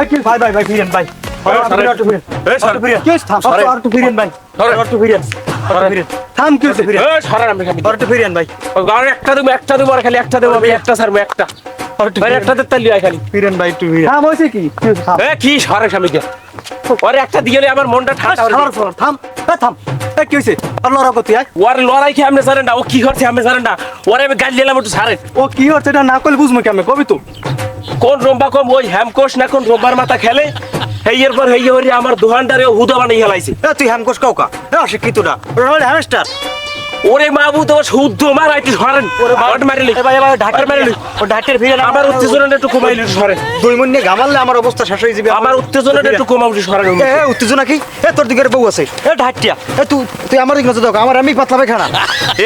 এই কি ভাই ভাই ভাই ফিরেন ভাই। এই, সরেন। একটু সরেন। কি সরেন। সরেন। কি সরান আমি একটু ফিরেন একটা দেবো একটা দেবো আর খালি একটা দেবো আমি একটা ছাড়বো একটা। আর একটু ভাই ফিরেন। একটা দিতে লিয়ে আয় খালি। ফিরেন ভাই একটু ফিরেন থাম হয়েছে কি? কি হয়েছে? থাম। এ কি সরে স্বামীকে? ওরে একটা দিয়ে গেলে আমার মনটা ঠান্ডা থাম, থাম, কি হয়েছে? আর লড়া করতে আয়। ওর লড়াই খেয়ে আপনি জানেন না? ও কি করছে আপনি জানেন না? ওরে আমি গাল দিলাম একটু ও কি হচ্ছে এটা না করলে বুঝব কেমন? কবি তো। কোন রম্বা কম ওই হ্যামকোষ না কোন রোববার মাথা খেলে? হেইয়ের পর হেইয়ে হরি আমার দোকানদারে হুদা বানাই হেলাইছে এ তুই হ্যামকোষ কাউকা এ ওটা হলো হ্যামস্টার। ওরে মাবু তো শুদ্ধ সরেন ওরে বাট মারিলি। এ ভাই এবার ঢাকের মারিলি। ও ঢাকের ফিরেন আমার উত্তেজনাটা একটু কমাইলি সরেন দুই মন নিয়ে গামাললে আমার অবস্থা শেষ হয়ে যাবে। আমার উত্তেজনাটা একটু সরেন এ এ, উত্তেজনা কি? এ তোর দিকের বউ আছে। এ এ তুই তুই আমার দিকে নজর দাও আমার আমি পাতলা খানা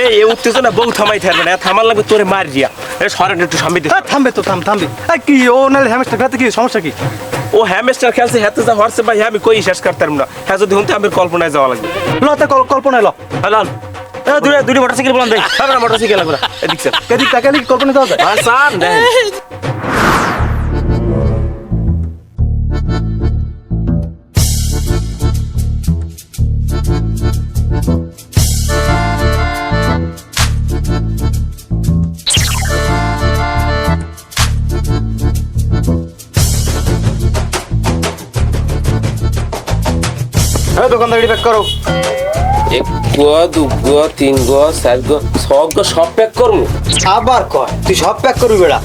এই এই উত্তেজনা বউ থামাই থাকবে না থামার লাগবে তোরে মার দিয়া। এ সরেন একটু সামনে থামবে তো থাম থামবে। কি ও নাহলে হ্যামস্টার খাতে কি সমস্যা কি? ও হ্যামস্টার খেলছে হাতে যা হরছে ভাই আমি কই শেষ করতাম না। হ্যাঁ যদি হুনতে আমি কল্পনায় যাওয়া লাগবে। লতে কল্পনা ল। হ্যালো এ দূরে দূরে মোটরসাইকেল বলান দেই মোটরসাইকেল লাগবে এদিক স্যার এদিক তাকালে কল্পনা দেওয়া যায়? হ্যাঁ স্যার দোকানদারি প্যাক করো। এক গো দু গো তিন গো চার গো সব গো সব প্যাক করব আবার কয় তুই সব প্যাক করবি বেড়া।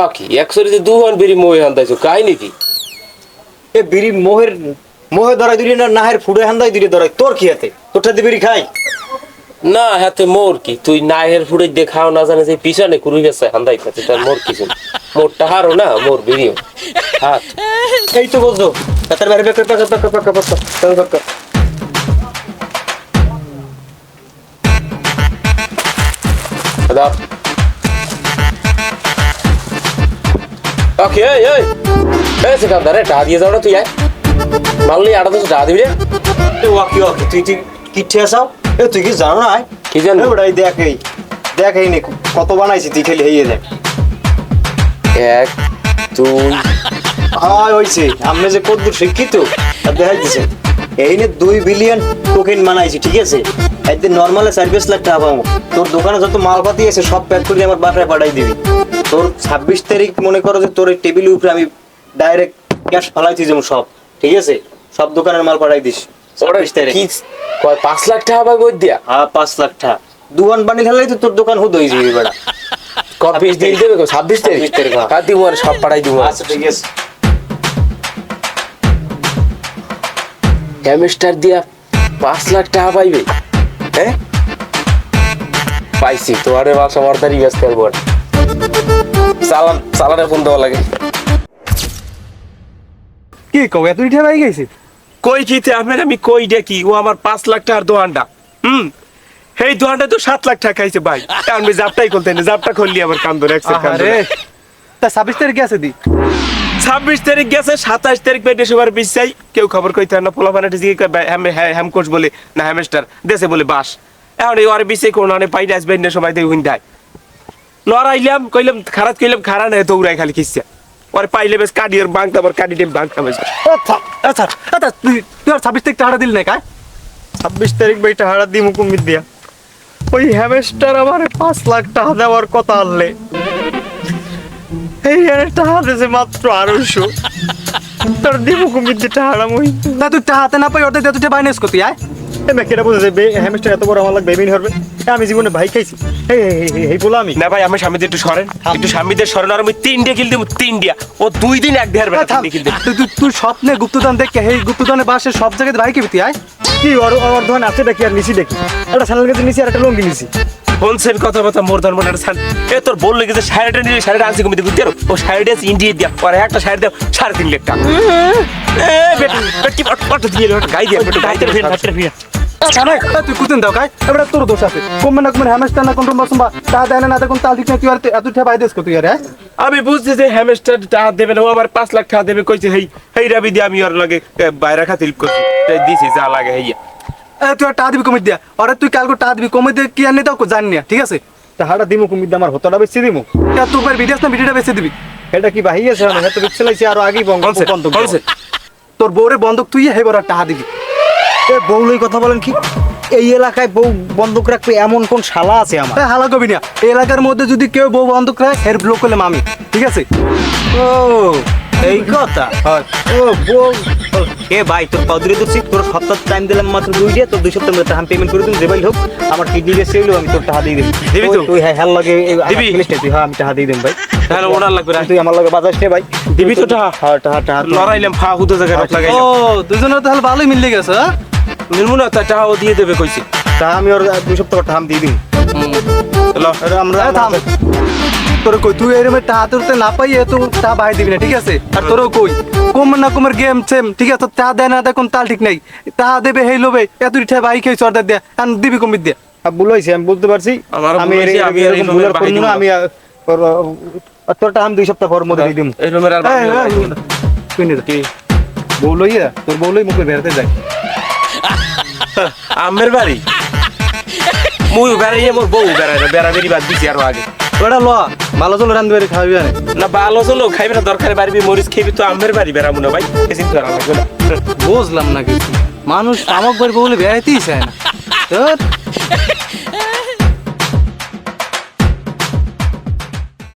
ও কি দুহান বেরি মই হান্দাইছো কাই নাকি? এ বিড়ি মোহের মোহে ধরাই দিলি না নাহের ফুড়ে হান্দাই দিলি ধরাই তোর কি হাতে? তোরটা দিয়ে বিড়ি খাই? না, হাতে মোর কি? তুই নাহের ফুড়ে দেখাও না জানে যে পিছনে কুড়ি গেছে, হান্দাই খাতে তার মোর কিছু না। মোরটা হারো না, মোর বেরিও হাত। এই তো বলছো তার বাইরে প্যাক কর প্যাক কর প্যাক কর প্যাক কর প্যাক কর প্যাক কর দাও। ওকে এই এই। এই সেখানদারে টা দিয়ে যাও না তুই, আয়। মারলি আটা তো টা দিবি রে। এ ওয়াকি ওয়াকি তুই তুই কিঠে আসাও এ তুই কি জানো না? কি জানো? এই দেখ এই দেখ এই কত বানাইছি তুই খালি হইয়ে দেখ এক দুই। হয় হইছে। আপনি যে কত শিক্ষিত তা দেখাই দিছে এই নে দুই বিলিয়ন টোকেন বানাইছি ঠিক আছে? একদিন নর্মালে সার্ভিস লাখ টাকা পাবো। তোর দোকানে যত মালপাতি আছে সব প্যাক করে আমার বাসায় পাঠাই দিবি। তোর ছাব্বিশ তারিখ মনে করো যে তোর টেবিলের উপরে আমি ডাইরেক্ট ক্যাশ ফালাইছি যেমন সব ঠিক আছে? সব দোকানের মাল পাঠাই দিস ছাব্বিশ তারিখ। কয় পাঁচ লাখ টাকা পাবে ওই দিয়া? হ্যাঁ পাঁচ লাখ টাকা। দুয়ান বানিয়ে হলেই তো তোর দোকান হুদ হয়ে যাবে বেড়া। কপিস দিন দেবে ছাব্বিশ তারিখ? 26 তারিখ, হ্যাঁ। দিব আর সব পাঠাই দিব আচ্ছা ঠিক আছে। হ্যামস্টার দিয়া পাঁচ লাখ টাকা পাইবে? হ্যাঁ? পাইছি তোমার বাসা মর্দারি ব্যস্ত করব চালান চালানে ফোন দেওয়া লাগে। কি কবে এত উঠে পাই গেছি কই কিতে আপনার আমি কই দেখি? ও আমার পাঁচ লাখ টাকার দোকানটা হুম? এই দোকানটা তো সাত লাখ টাকা খাইছে ভাই। আমি জাপটাই খুলতে না জাপটা খুললি আমার কান ধরে কান আরে তা ছাব্বিশ তারিখে আছে দি? ছাব্বিশ তারিখ গেছে সাতাশ তারিখ পেটে সবার বিশ্বাই কেউ খবর কইতে না পোলা পানাটি জিগে হ্যামকোচ বলে না হ্যামস্টার দেশে বলে বাস। এখন এই ওর বিষয় কোন অনেক পাইলে আসবে না সময় দেখুন দেয় লড়াইলাম কইলাম খারাপ কইলাম খারা নাই দৌড়াই খালি খিসছে। ওরে পাইলে বেশ কাটি ওর বাংটা আবার কাটি টেম বাংটা বেশ আচ্ছা আচ্ছা আচ্ছা তুই তুই আর ছাব্বিশ তারিখ টাকা দিল না কায় ছাব্বিশ তারিখ বইটা হারা দি মুকুমিত দিয়া? ওই হ্যামেস্টার আমার পাঁচ লাখ টাকা দেওয়ার কথা আনলে। এই আরে টাকা দিয়েছে মাত্র আড়াইশো। তার দি মুকুমিত দিয়ে টাকা মুই? না তুই টাকাতে না পাই ওটা তুই বাইনেস করতে আয়। এ মেয়ে কেটা বুঝেছে বে এত বড় আমার লাগবে বেবিন হবে আমি জীবনে ভাই খাইছি। এই বলো আমি। না ভাই আমি স্বামীদের একটু সরেন। একটু স্বামীদের সরেন আর আমি তিনটে কিল দেবো তিনটিয়া ও দুই দিন এক দেড় বেলা তুই তুই- স্বপ্নে গুপ্তদান দেখে এই গুপ্তদানে বাসে সব জায়গায় ভাই কেবি তুই আয়। কি ওর ওর ধন আছে দেখি আর নিছি দেখি? একটা স্যান্ডেল কেটে নিছি আর একটা লঙ্গি নিছি ফোনসের কথা কথা মোর ধর্ম না সান। এ তোর বললে কি যে শাড়িটা নিয়ে শাড়িটা আনছি কমিতে বুঝতে ও শাড়িটা আছে ইন্ডিয়া দিয়া। আর একটা শাড়ি দাও সাড়ে তিন লাখ টাকা। দিয়ে দিয়ে দিয়ে তুই কুতেন দাও কাই এবারে তোর দোষ আছে। কমবে না কমবে হ্যামেস্টার না কোন বসম বা। তা দেয় না না কোন তাল ঠিক না তুই আর এত ঠে বাইদেস তুই আর আমি বুঝছি যে হ্যামস্টার টাকা দেবে না ও আমার পাঁচ লাখ টাকা দেবে কইছে হেই হেই রাবি দিয়ে আমি ওর লগে বাইরে খাতির করছি। দিছি যা লাগে হেইয়া। তুই আর টা দিবি কমে দিয়া। আরে তুই কালকে টা দিবি কমে দিয়ে কি আনি দাও জানি না ঠিক আছে? তাহাটা দিমু কুমির আমার হতটা বেশি দিমু। তা তুই ভিডিওস না ভিডিওটা বেঁচে দিবি? এটা কি বাহি আছে না এটা বিচ্ছে লাইছি আর আগেই বন্ধ কনসে বন্ধ কনসে তোর বউরে বন্ধক তুই হেবার টাকা দিবি। এ বউলই কথা বলেন কি? এই এলাকায় বউ বন্ধক রাখবে এমন কোন শালা আছে আমার? হ্যাঁ হালা কবি না এই এলাকার মধ্যে যদি কেউ বউ বন্ধক রাখে হের ব্লক করলে মামি ঠিক আছে? ও এই কথা? ও বউ ও, এ ভাই তোর পাউদুরি দিচ্ছি তোর সপ্তাহ টাইম দিলাম মাত্র দুই দিয়ে তোর দুই সপ্তাহ মধ্যে আমি পেমেন্ট করে দিন যেভাই হোক আমার কিডনি বেশি হইল আমি তোর টাকা দিয়ে দিবি। দিবি তো? তুই হ্যাঁ হ্যাঁ লাগে দিবি? তুই হ্যাঁ আমি টাকা দিয়ে দিন ভাই। তাহলে ওনার লাগবে না তুই আমার লগে বাজাস নে ভাই। দিবি তো টাকা? হ্যাঁ টাকা টাকা লড়াইলাম ফা হুতো জায়গায় রক লাগাই ও দুজনের তাহলে ভালোই মিলে গেছে হ্যাঁ? নির্মু না তার টাকা ও দিয়ে দেবে কইছে। টাকা আমি ওর দুই সপ্তাহ টাকা আমি দিয়ে দিন ল। আমরা থাম। তোর কই তুই এরমে টাকা তোরতে না পাই এ তো বাই দিবি না ঠিক আছে? আর তোরও কই কম না কমের গেম সেম ঠিক আছে? টাকা দেয় না দেয় কোন তাল ঠিক নাই। টাকা দেবে হেই লোবে এত ঠে বাই খেয়ে সর্দার দেয়া। আর দিবি কমির দিয়া আর ভুল হয়েছে আমি বুঝতে পারছি। আমি এর- আমি এরকম রুমের ভুল আর না। আমি আর- তোর টাকা আমি দুই সপ্তাহ পর মধ্যে দিয়ে দিম। এই রুমের আর এই, এই, তুই কি? বউ লইয়া তোর বউ লই মুখে বেরোতে যায় আমের বাড়ি? মুই বেড়াইয়ে মোর বউ বেড়াই না বেড়া বেরি বাদ দিছি আরও আগে। ওটা ল। ভালো চলো রান্ধবে খাবি না না ভালো চলো খাইবে না দরকারে বাড়বি মরিচ খাইবি তো আমের বাড়ি বেড়াবো না ভাই বেশি তো লাগবে না বুঝলাম না কিছু। মানুষ আমক বাড়ি বলে বেড়াইতেই চায় না।